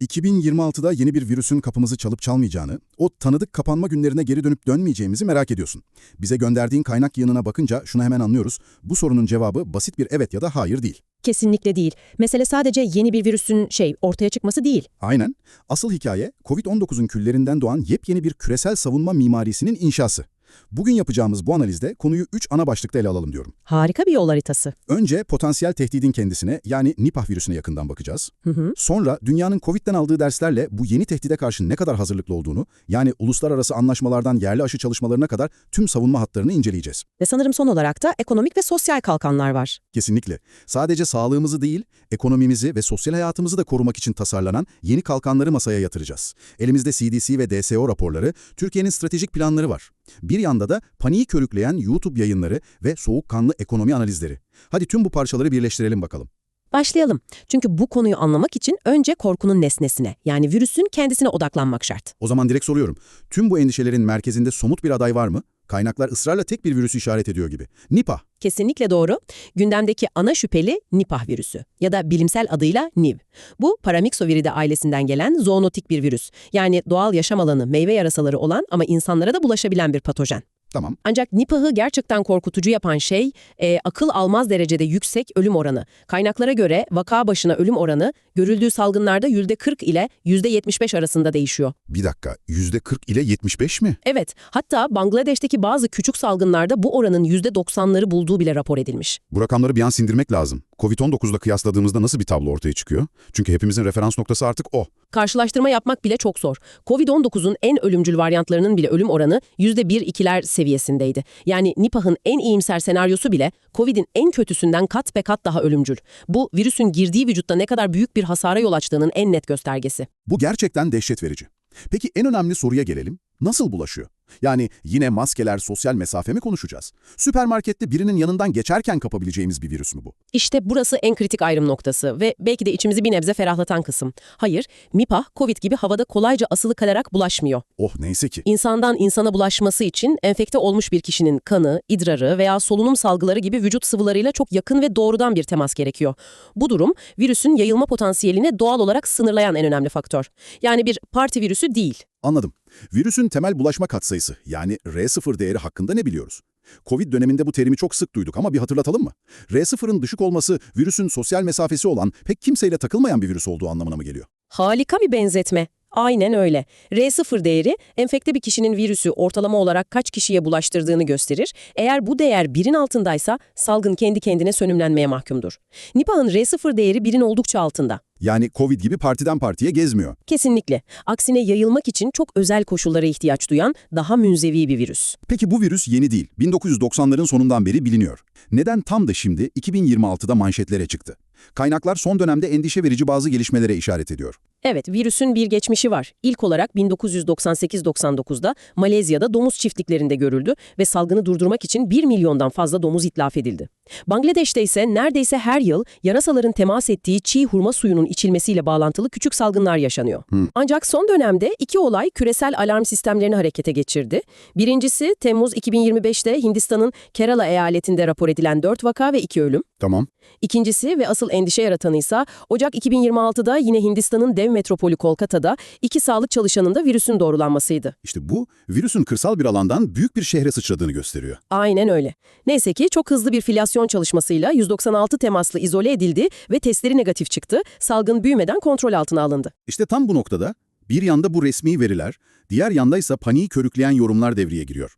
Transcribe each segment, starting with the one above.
2026'da yeni bir virüsün kapımızı çalıp çalmayacağını, o tanıdık kapanma günlerine geri dönüp dönmeyeceğimizi merak ediyorsun. Bize gönderdiğin kaynak yığınına bakınca şunu hemen anlıyoruz. Bu sorunun cevabı basit bir evet ya da hayır değil. Kesinlikle değil. Mesele sadece yeni bir virüsün şey ortaya çıkması değil. Aynen. Asıl hikaye COVID-19'un küllerinden doğan yepyeni bir küresel savunma mimarisinin inşası. Bugün yapacağımız bu analizde konuyu 3 ana başlıkta ele alalım diyorum. Harika bir yol haritası. Önce potansiyel tehdidin kendisine yani Nipah virüsüne yakından bakacağız. Hı hı. Sonra dünyanın Covid'den aldığı derslerle bu yeni tehdide karşı ne kadar hazırlıklı olduğunu, yani uluslararası anlaşmalardan yerli aşı çalışmalarına kadar tüm savunma hatlarını inceleyeceğiz. Ve sanırım son olarak da ekonomik ve sosyal kalkanlar var. Kesinlikle. Sadece sağlığımızı değil, ekonomimizi ve sosyal hayatımızı da korumak için tasarlanan yeni kalkanları masaya yatıracağız. Elimizde CDC ve DSO raporları, Türkiye'nin stratejik planları var. Bir yanda da paniği körükleyen YouTube yayınları ve soğukkanlı ekonomi analizleri. Hadi tüm bu parçaları birleştirelim bakalım. Başlayalım. Çünkü bu konuyu anlamak için önce korkunun nesnesine yani virüsün kendisine odaklanmak şart. O zaman direkt soruyorum. Tüm bu endişelerin merkezinde somut bir aday var mı? Kaynaklar ısrarla tek bir virüsü işaret ediyor gibi. Nipah. Kesinlikle doğru. Gündemdeki ana şüpheli Nipah virüsü ya da bilimsel adıyla NIV. Bu Paramyxoviridae ailesinden gelen zoonotik bir virüs. Yani doğal yaşam alanı meyve yarasaları olan ama insanlara da bulaşabilen bir patojen. Tamam. Ancak Nipah'ı gerçekten korkutucu yapan şey e, akıl almaz derecede yüksek ölüm oranı. Kaynaklara göre vaka başına ölüm oranı görüldüğü salgınlarda %40 ile %75 arasında değişiyor. Bir dakika. %40 ile 75 mi? Evet, hatta Bangladeş'teki bazı küçük salgınlarda bu oranın %90'ları bulduğu bile rapor edilmiş. Bu rakamları bir an sindirmek lazım. Covid-19'la kıyasladığımızda nasıl bir tablo ortaya çıkıyor? Çünkü hepimizin referans noktası artık o. Karşılaştırma yapmak bile çok zor. Covid-19'un en ölümcül varyantlarının bile ölüm oranı %1-2'ler seviyesindeydi. Yani Nipah'ın en iyimser senaryosu bile Covid'in en kötüsünden kat be kat daha ölümcül. Bu virüsün girdiği vücutta ne kadar büyük bir hasara yol açtığının en net göstergesi. Bu gerçekten dehşet verici. Peki en önemli soruya gelelim. Nasıl bulaşıyor? Yani yine maskeler, sosyal mesafe mi konuşacağız? Süpermarkette birinin yanından geçerken kapabileceğimiz bir virüs mü bu? İşte burası en kritik ayrım noktası ve belki de içimizi bir nebze ferahlatan kısım. Hayır, Nipah, Covid gibi havada kolayca asılı kalarak bulaşmıyor. Oh neyse ki. İnsandan insana bulaşması için enfekte olmuş bir kişinin kanı, idrarı veya solunum salgıları gibi vücut sıvılarıyla çok yakın ve doğrudan bir temas gerekiyor. Bu durum virüsün yayılma potansiyelini doğal olarak sınırlayan en önemli faktör. Yani bir parti virüsü değil. Anladım. Virüsün temel bulaşma katsayısı yani R0 değeri hakkında ne biliyoruz? Covid döneminde bu terimi çok sık duyduk ama bir hatırlatalım mı? R0'ın düşük olması virüsün sosyal mesafesi olan pek kimseyle takılmayan bir virüs olduğu anlamına mı geliyor? Harika bir benzetme. Aynen öyle. R0 değeri enfekte bir kişinin virüsü ortalama olarak kaç kişiye bulaştırdığını gösterir. Eğer bu değer birin altındaysa salgın kendi kendine sönümlenmeye mahkumdur. Nipah'ın R0 değeri birin oldukça altında. Yani Covid gibi partiden partiye gezmiyor. Kesinlikle. Aksine yayılmak için çok özel koşullara ihtiyaç duyan daha münzevi bir virüs. Peki bu virüs yeni değil. 1990'ların sonundan beri biliniyor. Neden tam da şimdi 2026'da manşetlere çıktı? Kaynaklar son dönemde endişe verici bazı gelişmelere işaret ediyor. Evet, virüsün bir geçmişi var. İlk olarak 1998-99'da Malezya'da domuz çiftliklerinde görüldü ve salgını durdurmak için 1 milyondan fazla domuz itlaf edildi. Bangladeş'te ise neredeyse her yıl yarasaların temas ettiği çiğ hurma suyunun içilmesiyle bağlantılı küçük salgınlar yaşanıyor. Ancak son dönemde iki olay küresel alarm sistemlerini harekete geçirdi. Birincisi Temmuz 2025'te Hindistan'ın Kerala eyaletinde rapor edilen 4 vaka ve 2 ölüm. Tamam. İkincisi ve asıl endişe yaratanı ise Ocak 2026'da yine Hindistan'ın dev metropolü Kolkata'da iki sağlık çalışanında virüsün doğrulanmasıydı. İşte bu virüsün kırsal bir alandan büyük bir şehre sıçradığını gösteriyor. Aynen öyle. Neyse ki çok hızlı bir filyasyon çalışmasıyla 196 temaslı izole edildi ve testleri negatif çıktı. Salgın büyümeden kontrol altına alındı. İşte tam bu noktada bir yanda bu resmi veriler, diğer yanda ise paniği körükleyen yorumlar devreye giriyor.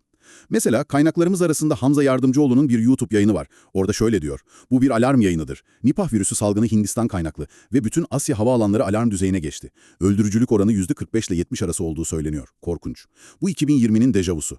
Mesela kaynaklarımız arasında Hamza Yardımcıoğlu'nun bir YouTube yayını var. Orada şöyle diyor. Bu bir alarm yayınıdır. Nipah virüsü salgını Hindistan kaynaklı ve bütün Asya havaalanları alarm düzeyine geçti. Öldürücülük oranı %45 ile 70 arası olduğu söyleniyor. Korkunç. Bu 2020'nin dejavusu.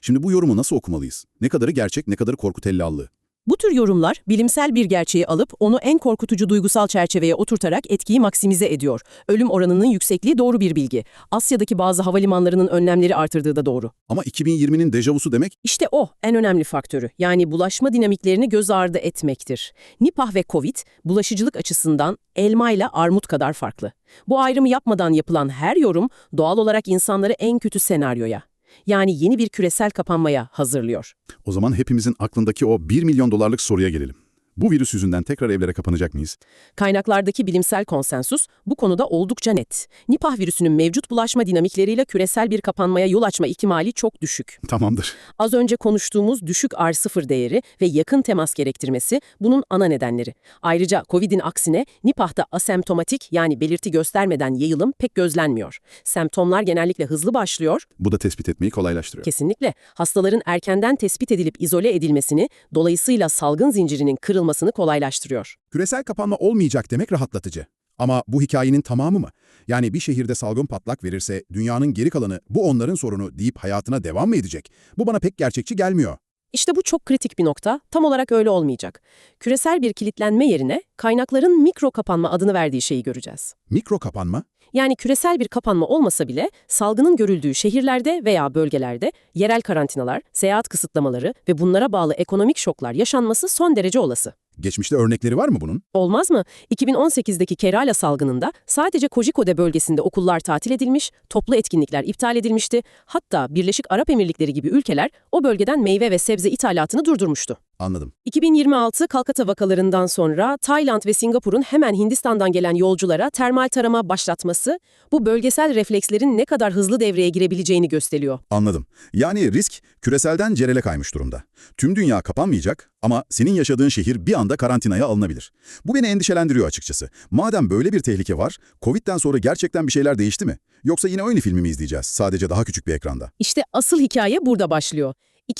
Şimdi bu yorumu nasıl okumalıyız? Ne kadarı gerçek, ne kadarı korku tellallığı? Bu tür yorumlar bilimsel bir gerçeği alıp onu en korkutucu duygusal çerçeveye oturtarak etkiyi maksimize ediyor. Ölüm oranının yüksekliği doğru bir bilgi. Asya'daki bazı havalimanlarının önlemleri artırdığı da doğru. Ama 2020'nin dejavusu demek İşte o en önemli faktörü. Yani bulaşma dinamiklerini göz ardı etmektir. Nipah ve Covid bulaşıcılık açısından elma ile armut kadar farklı. Bu ayrımı yapmadan yapılan her yorum doğal olarak insanları en kötü senaryoya yani yeni bir küresel kapanmaya hazırlıyor. O zaman hepimizin aklındaki o 1 milyon dolarlık soruya gelelim. Bu virüs yüzünden tekrar evlere kapanacak mıyız? Kaynaklardaki bilimsel konsensus bu konuda oldukça net. Nipah virüsünün mevcut bulaşma dinamikleriyle küresel bir kapanmaya yol açma ihtimali çok düşük. Tamamdır. Az önce konuştuğumuz düşük R0 değeri ve yakın temas gerektirmesi bunun ana nedenleri. Ayrıca COVID'in aksine Nipah'ta asemptomatik yani belirti göstermeden yayılım pek gözlenmiyor. Semptomlar genellikle hızlı başlıyor, Bu da tespit etmeyi kolaylaştırıyor. kesinlikle hastaların erkenden tespit edilip izole edilmesini, dolayısıyla salgın zincirinin kırılmasını kolaylaştırıyor. Küresel kapanma olmayacak demek rahatlatıcı. Ama bu hikayenin tamamı mı? Yani bir şehirde salgın patlak verirse dünyanın geri kalanı bu onların sorunu deyip hayatına devam mı edecek? Bu bana pek gerçekçi gelmiyor. İşte bu çok kritik bir nokta. Tam olarak öyle olmayacak. Küresel bir kilitlenme yerine kaynakların mikro kapanma adını verdiği şeyi göreceğiz. Mikro kapanma? Yani küresel bir kapanma olmasa bile salgının görüldüğü şehirlerde veya bölgelerde yerel karantinalar, seyahat kısıtlamaları ve bunlara bağlı ekonomik şoklar yaşanması son derece olası. Geçmişte örnekleri var mı bunun? Olmaz mı? 2018'deki Kerala salgınında sadece Kozhikode bölgesinde okullar tatil edilmiş, toplu etkinlikler iptal edilmişti. Hatta Birleşik Arap Emirlikleri gibi ülkeler o bölgeden meyve ve sebze ithalatını durdurmuştu. Anladım. 2026 Kalkata vakalarından sonra Tayland ve Singapur'un hemen Hindistan'dan gelen yolculara termal tarama başlatması bu bölgesel reflekslerin ne kadar hızlı devreye girebileceğini gösteriyor. Anladım. Yani risk küreselden cerele kaymış durumda. Tüm dünya kapanmayacak ama senin yaşadığın şehir bir anda karantinaya alınabilir. Bu beni endişelendiriyor açıkçası. Madem böyle bir tehlike var, Covid'den sonra gerçekten bir şeyler değişti mi? Yoksa yine aynı filmi mi izleyeceğiz, sadece daha küçük bir ekranda? İşte asıl hikaye burada başlıyor.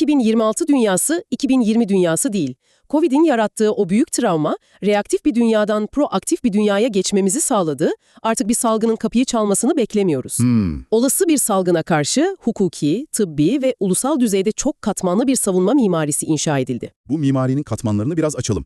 2026 dünyası 2020 dünyası değil. Covid'in yarattığı o büyük travma, reaktif bir dünyadan proaktif bir dünyaya geçmemizi sağladı. Artık bir salgının kapıyı çalmasını beklemiyoruz. Hmm, Olası bir salgına karşı hukuki, tıbbi ve ulusal düzeyde çok katmanlı bir savunma mimarisi inşa edildi. bu mimarinin katmanlarını biraz açalım.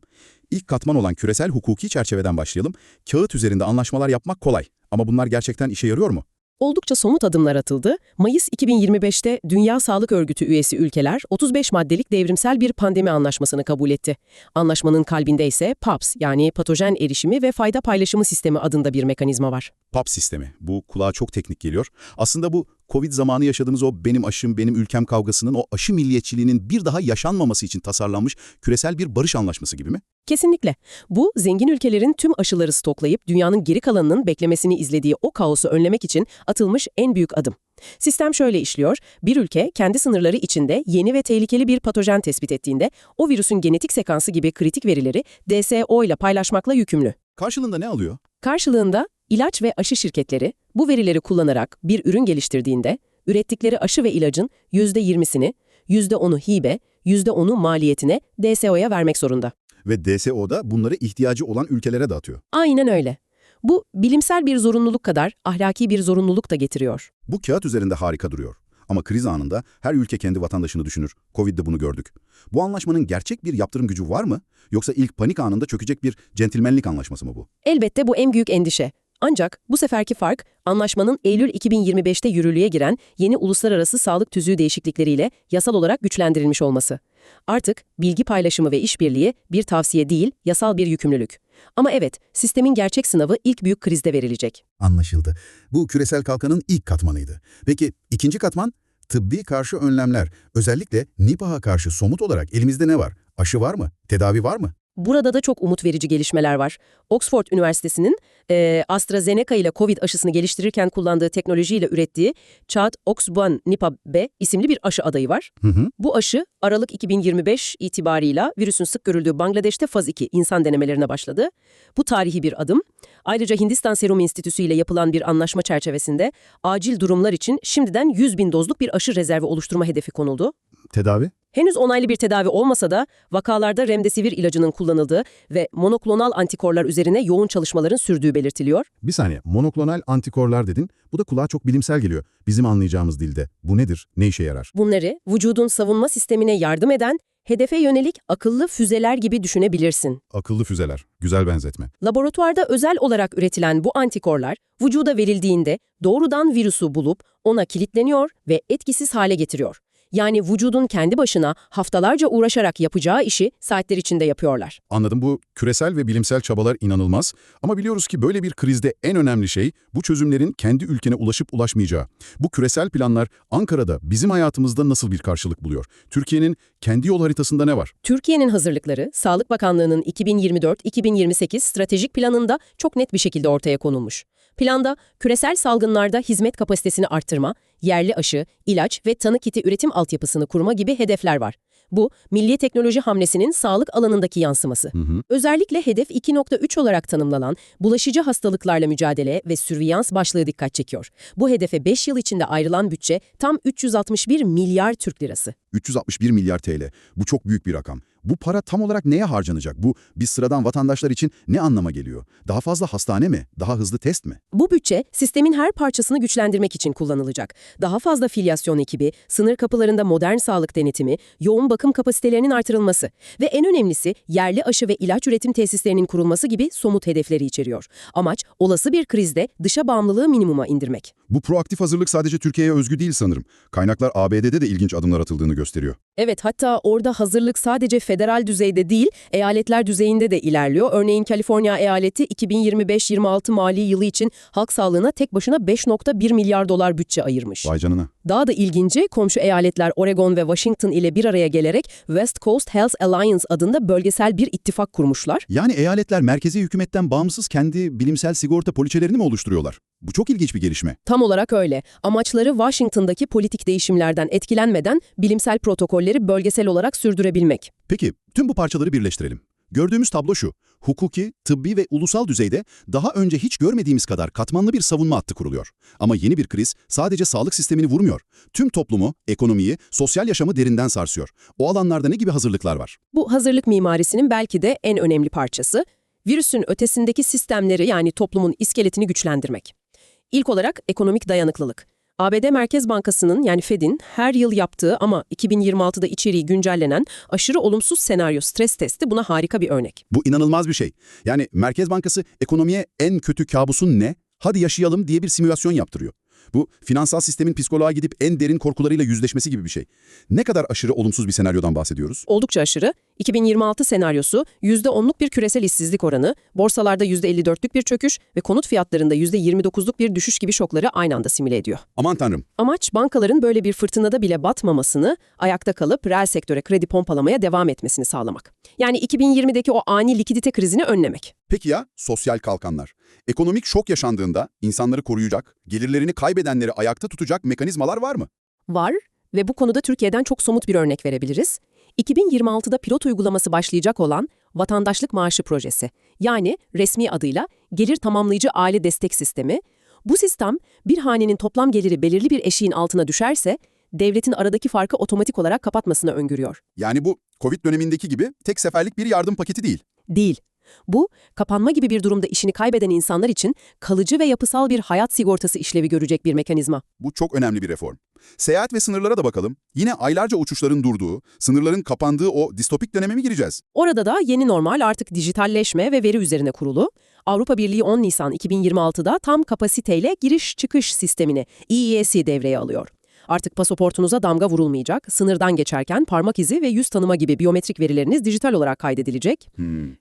İlk katman olan küresel hukuki çerçeveden başlayalım. Kağıt üzerinde anlaşmalar yapmak kolay. Ama bunlar gerçekten işe yarıyor mu? Oldukça somut adımlar atıldı. Mayıs 2025'te Dünya Sağlık Örgütü üyesi ülkeler 35 maddelik devrimsel bir pandemi anlaşmasını kabul etti. Anlaşmanın kalbinde ise PAPS yani patojen erişimi ve fayda paylaşımı sistemi adında bir mekanizma var. PAP sistemi. Bu kulağa çok teknik geliyor. Aslında bu Covid zamanı yaşadığımız o benim aşım, benim ülkem kavgasının o aşı milliyetçiliğinin bir daha yaşanmaması için tasarlanmış küresel bir barış anlaşması gibi mi? Kesinlikle. Bu, zengin ülkelerin tüm aşıları stoklayıp dünyanın geri kalanının beklemesini izlediği o kaosu önlemek için atılmış en büyük adım. Sistem şöyle işliyor. Bir ülke kendi sınırları içinde yeni ve tehlikeli bir patojen tespit ettiğinde o virüsün genetik sekansı gibi kritik verileri DSO ile paylaşmakla yükümlü. Karşılığında ne alıyor? Karşılığında ilaç ve aşı şirketleri bu verileri kullanarak bir ürün geliştirdiğinde ürettikleri aşı ve ilacın %20'sini, %10'u hibe, %10'u maliyetine DSO'ya vermek zorunda. Ve DSO da bunları ihtiyacı olan ülkelere dağıtıyor. Aynen öyle. Bu bilimsel bir zorunluluk kadar ahlaki bir zorunluluk da getiriyor. Bu kağıt üzerinde harika duruyor. Ama kriz anında her ülke kendi vatandaşını düşünür. Covid'de bunu gördük. Bu anlaşmanın gerçek bir yaptırım gücü var mı? Yoksa ilk panik anında çökecek bir centilmenlik anlaşması mı bu? Elbette bu en büyük endişe. Ancak bu seferki fark anlaşmanın Eylül 2025'te yürürlüğe giren yeni uluslararası sağlık tüzüğü değişiklikleriyle yasal olarak güçlendirilmiş olması. Artık bilgi paylaşımı ve işbirliği bir tavsiye değil, yasal bir yükümlülük. Ama evet, sistemin gerçek sınavı ilk büyük krizde verilecek. Anlaşıldı. Bu küresel kalkanın ilk katmanıydı. Peki ikinci katman? Tıbbi karşı önlemler. Özellikle Nipah'a karşı somut olarak elimizde ne var? Aşı var mı? Tedavi var mı? Burada da çok umut verici gelişmeler var. Oxford Üniversitesi'nin eee, AstraZeneca ile COVID aşısını geliştirirken kullandığı teknolojiyle ürettiği Chad Oxbuan Nipah B isimli bir aşı adayı var. Hı hı. Bu aşı Aralık 2025 itibarıyla virüsün sık görüldüğü Bangladeş'te faz 2 insan denemelerine başladı. Bu tarihi bir adım. Ayrıca Hindistan Serum Enstitüsü ile yapılan bir anlaşma çerçevesinde acil durumlar için şimdiden 100 bin dozluk bir aşı rezervi oluşturma hedefi konuldu. Tedavi? Henüz onaylı bir tedavi olmasa da vakalarda remdesivir ilacının kullanıldığı ve monoklonal antikorlar üzerine yoğun çalışmaların sürdüğü belirtiliyor. Bir saniye. Monoklonal antikorlar dedin. Bu da kulağa çok bilimsel geliyor. Bizim anlayacağımız dilde. Bu nedir? Ne işe yarar? Bunları vücudun savunma sistemine yardım eden, hedefe yönelik akıllı füzeler gibi düşünebilirsin. Akıllı füzeler. Güzel benzetme. Laboratuvarda özel olarak üretilen bu antikorlar vücuda verildiğinde doğrudan virüsü bulup ona kilitleniyor ve etkisiz hale getiriyor. Yani vücudun kendi başına haftalarca uğraşarak yapacağı işi saatler içinde yapıyorlar. Anladım bu küresel ve bilimsel çabalar inanılmaz ama biliyoruz ki böyle bir krizde en önemli şey bu çözümlerin kendi ülkene ulaşıp ulaşmayacağı. Bu küresel planlar Ankara'da bizim hayatımızda nasıl bir karşılık buluyor? Türkiye'nin kendi yol haritasında ne var? Türkiye'nin hazırlıkları, Sağlık Bakanlığı'nın 2024-2028 stratejik planında çok net bir şekilde ortaya konulmuş. Planda küresel salgınlarda hizmet kapasitesini arttırma, yerli aşı, ilaç ve tanı kiti üretim altyapısını kurma gibi hedefler var. Bu, milli teknoloji hamlesinin sağlık alanındaki yansıması. Özellikle hedef 2.3 olarak tanımlanan bulaşıcı hastalıklarla mücadele ve sürviyans başlığı dikkat çekiyor. Bu hedefe 5 yıl içinde ayrılan bütçe tam 361 milyar Türk lirası. 361 milyar TL. Bu çok büyük bir rakam. Bu para tam olarak neye harcanacak? Bu biz sıradan vatandaşlar için ne anlama geliyor? Daha fazla hastane mi? Daha hızlı test mi? Bu bütçe sistemin her parçasını güçlendirmek için kullanılacak. Daha fazla filyasyon ekibi, sınır kapılarında modern sağlık denetimi, yoğun bakım kapasitelerinin artırılması ve en önemlisi yerli aşı ve ilaç üretim tesislerinin kurulması gibi somut hedefleri içeriyor. Amaç olası bir krizde dışa bağımlılığı minimuma indirmek. Bu proaktif hazırlık sadece Türkiye'ye özgü değil sanırım. Kaynaklar ABD'de de ilginç adımlar atıldığını gösteriyor. Evet hatta orada hazırlık sadece federal düzeyde değil, eyaletler düzeyinde de ilerliyor. Örneğin Kaliforniya eyaleti 2025-26 mali yılı için halk sağlığına tek başına 5.1 milyar dolar bütçe ayırmış. Vay canına. Daha da ilginci komşu eyaletler Oregon ve Washington ile bir araya gelerek West Coast Health Alliance adında bölgesel bir ittifak kurmuşlar. Yani eyaletler merkezi hükümetten bağımsız kendi bilimsel sigorta poliçelerini mi oluşturuyorlar? Bu çok ilginç bir gelişme. Tam olarak öyle. Amaçları Washington'daki politik değişimlerden etkilenmeden bilimsel protokolleri bölgesel olarak sürdürebilmek. Peki, tüm bu parçaları birleştirelim. Gördüğümüz tablo şu. Hukuki, tıbbi ve ulusal düzeyde daha önce hiç görmediğimiz kadar katmanlı bir savunma hattı kuruluyor. Ama yeni bir kriz sadece sağlık sistemini vurmuyor. Tüm toplumu, ekonomiyi, sosyal yaşamı derinden sarsıyor. O alanlarda ne gibi hazırlıklar var? Bu hazırlık mimarisinin belki de en önemli parçası, virüsün ötesindeki sistemleri yani toplumun iskeletini güçlendirmek. İlk olarak ekonomik dayanıklılık. ABD Merkez Bankası'nın yani Fed'in her yıl yaptığı ama 2026'da içeriği güncellenen aşırı olumsuz senaryo stres testi buna harika bir örnek. Bu inanılmaz bir şey. Yani Merkez Bankası ekonomiye en kötü kabusun ne? Hadi yaşayalım diye bir simülasyon yaptırıyor. Bu finansal sistemin psikoloğa gidip en derin korkularıyla yüzleşmesi gibi bir şey. Ne kadar aşırı olumsuz bir senaryodan bahsediyoruz? Oldukça aşırı. 2026 senaryosu %10'luk bir küresel işsizlik oranı, borsalarda %54'lük bir çöküş ve konut fiyatlarında %29'luk bir düşüş gibi şokları aynı anda simüle ediyor. Aman tanrım. Amaç bankaların böyle bir fırtınada bile batmamasını, ayakta kalıp reel sektöre kredi pompalamaya devam etmesini sağlamak. Yani 2020'deki o ani likidite krizini önlemek. Peki ya sosyal kalkanlar? Ekonomik şok yaşandığında insanları koruyacak, gelirlerini kaybedenleri ayakta tutacak mekanizmalar var mı? Var ve bu konuda Türkiye'den çok somut bir örnek verebiliriz. 2026'da pilot uygulaması başlayacak olan Vatandaşlık Maaşı Projesi, yani resmi adıyla Gelir Tamamlayıcı Aile Destek Sistemi, bu sistem bir hanenin toplam geliri belirli bir eşiğin altına düşerse, devletin aradaki farkı otomatik olarak kapatmasını öngörüyor. Yani bu Covid dönemindeki gibi tek seferlik bir yardım paketi değil. Değil. Bu, kapanma gibi bir durumda işini kaybeden insanlar için kalıcı ve yapısal bir hayat sigortası işlevi görecek bir mekanizma. Bu çok önemli bir reform. Seyahat ve sınırlara da bakalım. Yine aylarca uçuşların durduğu, sınırların kapandığı o distopik döneme mi gireceğiz? Orada da yeni normal artık dijitalleşme ve veri üzerine kurulu. Avrupa Birliği 10 Nisan 2026'da tam kapasiteyle giriş-çıkış sistemini EES devreye alıyor. Artık pasaportunuza damga vurulmayacak, sınırdan geçerken parmak izi ve yüz tanıma gibi biyometrik verileriniz dijital olarak kaydedilecek.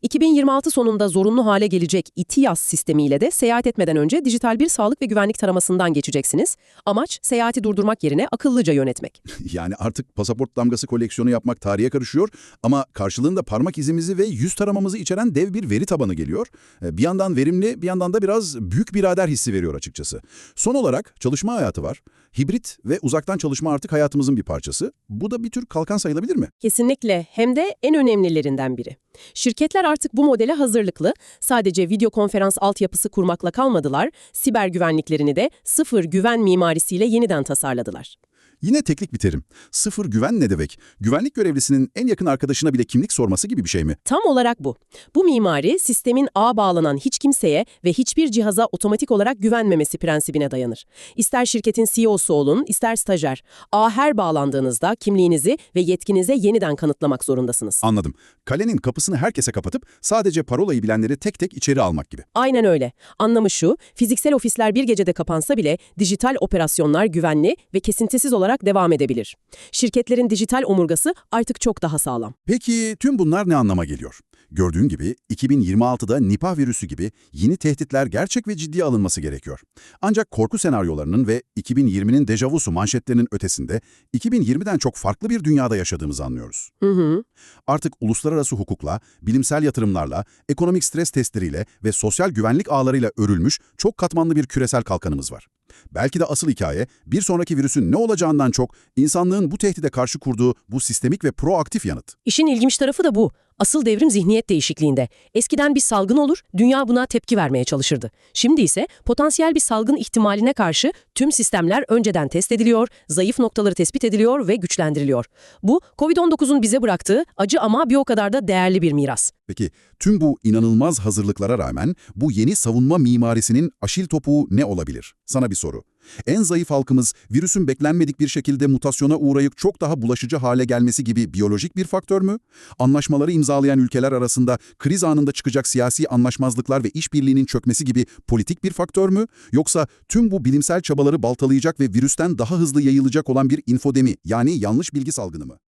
2026 sonunda zorunlu hale gelecek İTİAS sistemiyle de seyahat etmeden önce dijital bir sağlık ve güvenlik taramasından geçeceksiniz. Amaç seyahati durdurmak yerine akıllıca yönetmek. Yani artık pasaport damgası koleksiyonu yapmak tarihe karışıyor ama karşılığında parmak izimizi ve yüz taramamızı içeren dev bir veri tabanı geliyor. E, Bir yandan verimli, bir yandan da biraz büyük birader hissi veriyor açıkçası. Son olarak çalışma hayatı var. Hibrit ve uzaktan çalışma artık hayatımızın bir parçası. Bu da bir tür kalkan sayılabilir mi? Kesinlikle hem de en önemlilerinden biri. Şirketler artık bu modele hazırlıklı. Sadece video konferans altyapısı kurmakla kalmadılar, siber güvenliklerini de sıfır güven mimarisiyle yeniden tasarladılar. Yine teknik bir terim. Sıfır güven ne demek? Güvenlik görevlisinin en yakın arkadaşına bile kimlik sorması gibi bir şey mi? Tam olarak bu. Bu mimari sistemin ağa bağlanan hiç kimseye ve hiçbir cihaza otomatik olarak güvenmemesi prensibine dayanır. İster şirketin CEO'su olun, ister stajyer. Ağa her bağlandığınızda kimliğinizi ve yetkinize yeniden kanıtlamak zorundasınız. Anladım. Kalenin kapısını herkese kapatıp sadece parolayı bilenleri tek tek içeri almak gibi. Aynen öyle. Anlamı şu, fiziksel ofisler bir gecede kapansa bile dijital operasyonlar güvenli ve kesintisiz olarak alarak devam edebilir. Şirketlerin dijital omurgası artık çok daha sağlam. Peki tüm bunlar ne anlama geliyor? Gördüğün gibi 2026'da Nipah virüsü gibi yeni tehditler gerçek ve ciddiye alınması gerekiyor. Ancak korku senaryolarının ve 2020'nin dejavusu manşetlerinin ötesinde 2020'den çok farklı bir dünyada yaşadığımızı anlıyoruz. Hı hı. Artık uluslararası hukukla, bilimsel yatırımlarla, ekonomik stres testleriyle ve sosyal güvenlik ağlarıyla örülmüş çok katmanlı bir küresel kalkanımız var. Belki de asıl hikaye bir sonraki virüsün ne olacağından çok insanlığın bu tehdide karşı kurduğu bu sistemik ve proaktif yanıt. İşin ilginç tarafı da bu. Asıl devrim zihniyet değişikliğinde. Eskiden bir salgın olur, dünya buna tepki vermeye çalışırdı. Şimdi ise potansiyel bir salgın ihtimaline karşı tüm sistemler önceden test ediliyor, zayıf noktaları tespit ediliyor ve güçlendiriliyor. Bu, COVID-19'un bize bıraktığı acı ama bir o kadar da değerli bir miras. Peki tüm bu inanılmaz hazırlıklara rağmen bu yeni savunma mimarisinin aşil topuğu ne olabilir? Sana bir soru. En zayıf halkımız virüsün beklenmedik bir şekilde mutasyona uğrayıp çok daha bulaşıcı hale gelmesi gibi biyolojik bir faktör mü? Anlaşmaları imzalayan ülkeler arasında kriz anında çıkacak siyasi anlaşmazlıklar ve işbirliğinin çökmesi gibi politik bir faktör mü? Yoksa tüm bu bilimsel çabaları baltalayacak ve virüsten daha hızlı yayılacak olan bir infodemi yani yanlış bilgi salgını mı?